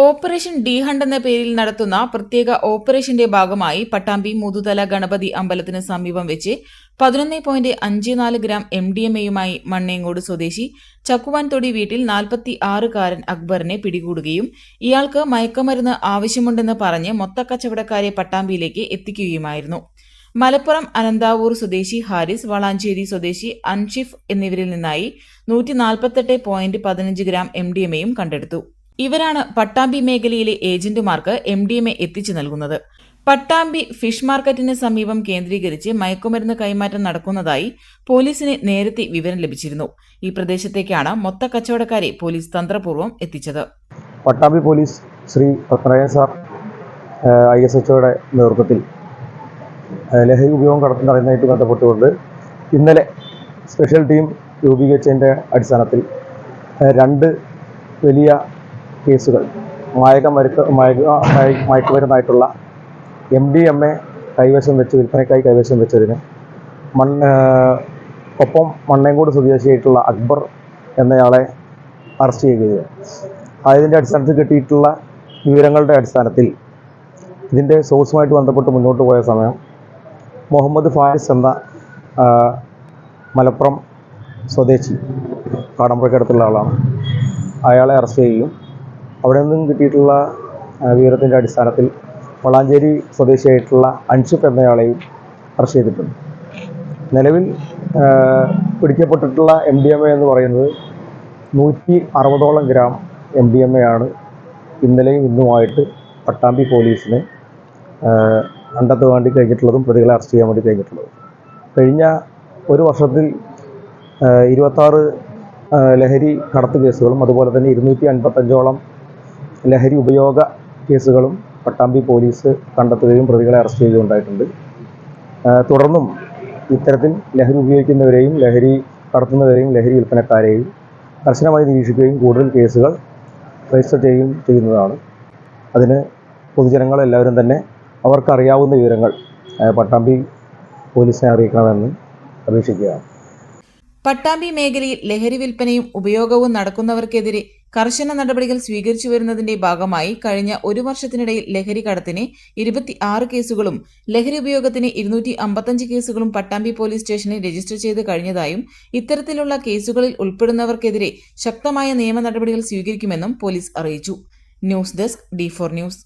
Operation D hunt എന്ന പേരിൽ നടത്തുന്ന പ്രത്യേക ഓപ്പറേഷന്റെ ഭാഗമായി പട്ടാമ്പി മുതുതല ഗണപതി അമ്പലത്തിന് സമീപം വെച്ച് പതിനൊന്ന് പോയിന്റ് അഞ്ച് നാല് ഗ്രാം എം ഡി എം എയുമായി മണ്ണേങ്ങോട് സ്വദേശി ചക്കുവാൻതൊടി വീട്ടിൽ നാൽപ്പത്തി ആറുകാരൻ അക്ബറിനെ പിടികൂടുകയും ഇയാൾക്ക് മയക്കുമരുന്ന് ആവശ്യമുണ്ടെന്ന് പറഞ്ഞ് മൊത്തക്കച്ചവടക്കാരെ പട്ടാമ്പിയിലേക്ക് എത്തിക്കുകയുമായിരുന്നു. മലപ്പുറം അനന്താവൂർ സ്വദേശി ഹാരിസ് വളാഞ്ചേരി സ്വദേശി അൻഷിഫ് എന്നിവരിൽ നിന്നായി നൂറ്റി നാൽപ്പത്തെട്ട് പോയിന്റ് പതിനഞ്ച് ഗ്രാം എം ഡി എം എയും കണ്ടെടുത്തു. ഇവരാണ് പട്ടാമ്പി മേഖലയിലെ ഏജന്റുമാർക്ക് എം ഡി എം എ എത്തിച്ചു നൽകുന്നത്. പട്ടാമ്പി ഫിഷ് മാർക്കറ്റിന് സമീപം കേന്ദ്രീകരിച്ച് മയക്കുമരുന്ന് കൈമാറ്റം നടക്കുന്നതായി പോലീസിന് നേരത്തെ വിവരം ലഭിച്ചിരുന്നു. ഈ പ്രദേശത്തേക്കാണ് മൊത്ത കച്ചവടക്കാരെ പോലീസ് തന്ത്രപൂർവം എത്തിച്ചത്. Pattambi police Shri Padmanabhan sir I S എച്ച്ഒയുടെ നേതൃത്വത്തിൽ ലഹരി ഉപയോഗം കടത്തി തടയുന്നതായിട്ട് ബന്ധപ്പെട്ടുകൊണ്ട് ഇന്നലെ സ്പെഷ്യൽ ടീം രൂപീകരിച്ചതിന്റെ അടിസ്ഥാനത്തിൽ രണ്ട് വലിയ കേസുകൾ. മായക മരുക്ക് മയക മയ- മയക്കുമരുന്നായിട്ടുള്ള എം ഡി എം എ കൈവശം വെച്ച് വിൽപ്പനയ്ക്കായി കൈവശം വെച്ചതിന് ഏഹ് ഒപ്പം മണ്ണേങ്കോട് സ്വദേശിയായിട്ടുള്ള അക്ബർ എന്നയാളെ അറസ്റ്റ് ചെയ്യുകയാണ്. അതിന്റെ അടിസ്ഥാനത്തിൽ കിട്ടിയിട്ടുള്ള വിവരങ്ങളുടെ അടിസ്ഥാനത്തിൽ ഇതിന്റെ സോഴ്സുമായിട്ട് ബന്ധപ്പെട്ട് മുന്നോട്ട് പോയ സമയം മുഹമ്മദ് ഫാരിസ് എന്ന മലപ്പുറം സ്വദേശി കാടമ്പുഴക്കടുത്തുള്ള ആളാണ്. അയാളെ അറസ്റ്റ് ചെയ്യുകയും അവിടെ നിന്നും കിട്ടിയിട്ടുള്ള വിവരത്തിന്റെ അടിസ്ഥാനത്തിൽ വളാഞ്ചേരി സ്വദേശിയായിട്ടുള്ള അൻഷിഫ് എന്നയാളെയും അറസ്റ്റ് ചെയ്തിട്ടുണ്ട്. നിലവിൽ പിടിക്കപ്പെട്ടിട്ടുള്ള എം ഡി എം എ എന്ന് പറയുന്നത് നൂറ്റി അറുപതോളം gram M D M A ആണ് ഇന്നലെയും ഇന്നുമായിട്ട് പട്ടാമ്പി പോലീസിന് കണ്ടെത്തു വേണ്ടി കഴിഞ്ഞിട്ടുള്ളതും പ്രതികളെ അറസ്റ്റ് ചെയ്യാൻ വേണ്ടി കഴിഞ്ഞിട്ടുള്ളതും. കഴിഞ്ഞ ഒരു വർഷത്തിൽ ഇരുപത്താറ് ലഹരി കടത്ത് കേസുകളും അതുപോലെ തന്നെ ഇരുന്നൂറ്റി അൻപത്തഞ്ചോളം ലഹരി ഉപയോഗ കേസുകളും പട്ടാമ്പി പോലീസ് കണ്ടെത്തുകയും പ്രതികളെ അറസ്റ്റ് ചെയ്യുകയും ഉണ്ടായിട്ടുണ്ട്. തുടർന്നും ഇത്തരത്തിൽ ലഹരി ഉപയോഗിക്കുന്നവരെയും ലഹരി കടത്തുന്നവരെയും ലഹരി വിൽപ്പനക്കാരെയും കർശനമായി നിരീക്ഷിക്കുകയും കൂടുതൽ കേസുകൾ രജിസ്റ്റർ ചെയ്യുകയും ചെയ്യുന്നതാണ്. അതിന് പൊതുജനങ്ങളെല്ലാവരും തന്നെ അവർക്കറിയാവുന്ന വിവരങ്ങൾ പട്ടാമ്പി പോലീസിനെ അറിയിക്കണമെന്ന് അപേക്ഷിക്കുകയാണ്. പട്ടാമ്പി മേഖലയിൽ ലഹരി വിൽപ്പനയും ഉപയോഗവും നടക്കുന്നവർക്കെതിരെ കർശന നടപടികൾ സ്വീകരിച്ചു വരുന്നതിന്റെ ഭാഗമായി കഴിഞ്ഞ ഒരു വർഷത്തിനിടയിൽ ലഹരി കടത്തിന് ഇരുപത്തി ആറ് കേസുകളും ലഹരി ഉപയോഗത്തിന് ഇരുന്നൂറ്റി അമ്പത്തഞ്ച് കേസുകളും പട്ടാമ്പി പോലീസ് സ്റ്റേഷനിൽ രജിസ്റ്റർ ചെയ്ത് കഴിഞ്ഞതായും ഇത്തരത്തിലുള്ള കേസുകളിൽ ഉൾപ്പെടുന്നവർക്കെതിരെ ശക്തമായ നിയമ നടപടികൾ സ്വീകരിക്കുമെന്നും പോലീസ് അറിയിച്ചു. News desk D four news.